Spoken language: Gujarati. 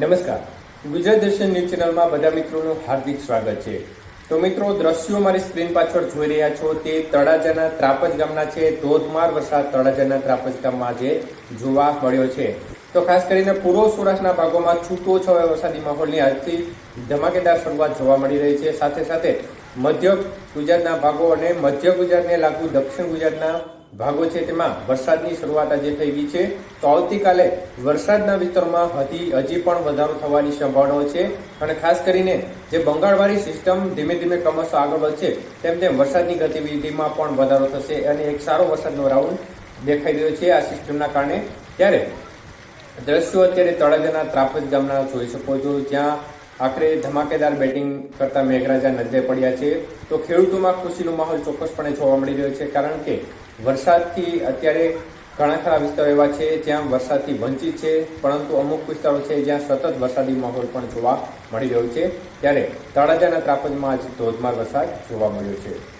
નમસ્કાર. ગુજરાત દર્શન ન્યૂઝ ચેનલમાં બધા મિત્રોનું હાર્દિક સ્વાગત છે. તો મિત્રો, દ્રશ્યો મારી સ્ક્રીન પાછળ જોઈ રહ્યા છો તે તળાજાના ત્રાપજ ગામના છે. ધોધમાર વરસાદ તળાજાના ત્રાપજ ગામમાં જે જોવા મળ્યો છે. તો ખાસ કરીને પૂર્વ સૌરાષ્ટ્રના ભાગોમાં છૂટો છવાય વરસાદી માહોલની આજથી ધમાકેદાર શરૂઆત જોવા મળી રહી છે. સાથે સાથે મધ્ય ગુજરાતના ભાગો અને મધ્ય ગુજરાતને લાગુ દક્ષિણ ગુજરાતના ભાગો છે. તેમાં વરસાદની શરૂઆત આજે થઈ છે. તો આવતીકાલે વરસાદના વિસ્તારોમાં હજી હજી પણ વધારો થવાની સંભાવનાઓ છે. અને ખાસ કરીને જે બંગાળવાળી સિસ્ટમ ધીમે ધીમે ક્રમશઃ આગળ વધશે, તેમ તેમ વરસાદની ગતિવિધિમાં પણ વધારો થશે અને એક સારો વરસાદનો રાઉન્ડ દેખાઈ રહ્યો છે આ સિસ્ટમના કારણે. ત્યારે દ્રશ્યો અત્યારે તળાજાના ત્રાપજ ગામના જોઈ શકો છો, જ્યાં આખરે ધમાકેદાર બેટિંગ કરતા મેઘરાજા નજરે પડ્યા છે. તો ખેડૂતોમાં ખુશીનો માહોલ ચોક્કસપણે જોવા મળી રહ્યો છે, કારણ કે વરસાદથી અત્યારે ઘણા ખરા વિસ્તારો એવા છે જ્યાં વરસાદથી વંચિત છે, પરંતુ અમુક વિસ્તારો છે જ્યાં સતત વરસાદી માહોલ પણ જોવા મળી રહ્યો છે. ત્યારે તળાજાના ત્રાપજમાં આજ ધોધમાર વરસાદ જોવા મળ્યો છે.